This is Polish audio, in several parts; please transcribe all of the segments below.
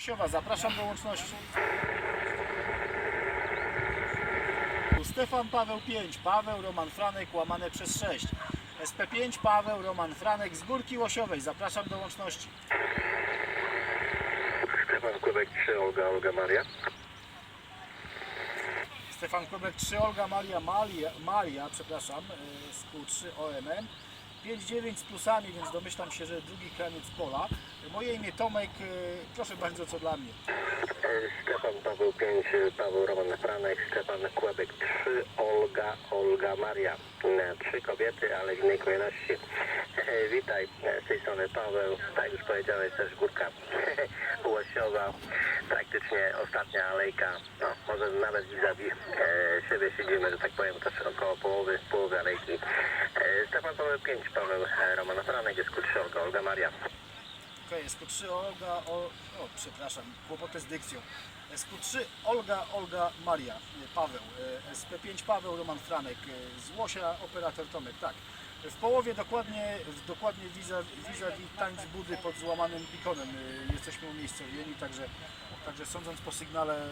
Łosiowa, zapraszam do łączności. Stefan Paweł 5, Paweł Roman Franek łamane przez 6. SP5 Paweł Roman Franek z Górki Łosiowej, zapraszam do łączności. Stefan Kubek 3, Olga, Olga Maria. Stefan Kubek 3, Olga Maria Maria, Maria przepraszam, y, z Q3 OMM. 5-9 z plusami, więc domyślam się, że drugi kraniec pola. Moje imię Tomek, y, proszę bardzo, co dla mnie. E, Stefan Paweł 5, Paweł Roman Franek, Stefan Kłebek 3, Olga, Olga Maria. E, Trzy kobiety, ale w innej kolejności. E, Witaj, e, z tej strony Paweł, tak już powiedziałeś też Górka Łosiowa, praktycznie ostatnia alejka, no może nawet vis-a-vis e, siebie siedzimy, że tak powiem też 5, Paweł e, Roman Franek, jest kurczę Olga, Olga Maria. Okej, SQ3 Olga, o, o, przepraszam, kłopoty z dykcją. SQ3 Olga, Olga Maria, nie, Paweł, e, SP5 Paweł, Roman Franek, e, z Łosia operator Tomek, tak. W połowie dokładnie, w- dokładnie vis-a-vis vis tańc budy pod złamanym bikonem e, jesteśmy umiejscowieni, także, także sądząc po sygnale e,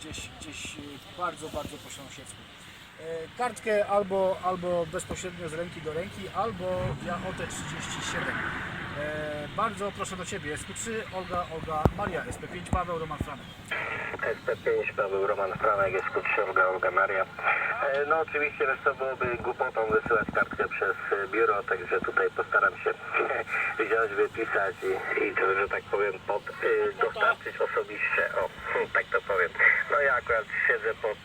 gdzieś, gdzieś e, bardzo, bardzo po sąsiedzku. E, Kartkę albo, albo bezpośrednio z ręki do ręki, albo ja OT37. E, bardzo proszę do Ciebie. SP3 Olga, Olga Maria, SP5 Paweł, Roman Franek. SP5 Paweł Roman Franek, jest kurczę Olga, Olga Maria. No oczywiście wiesz, to byłoby głupotą wysyłać kartkę przez e, biuro, także tutaj postaram się wziąć, wypisać i, i to, że tak powiem, pod, dostarczyć osobiście, o, tak to powiem. No ja akurat siedzę pod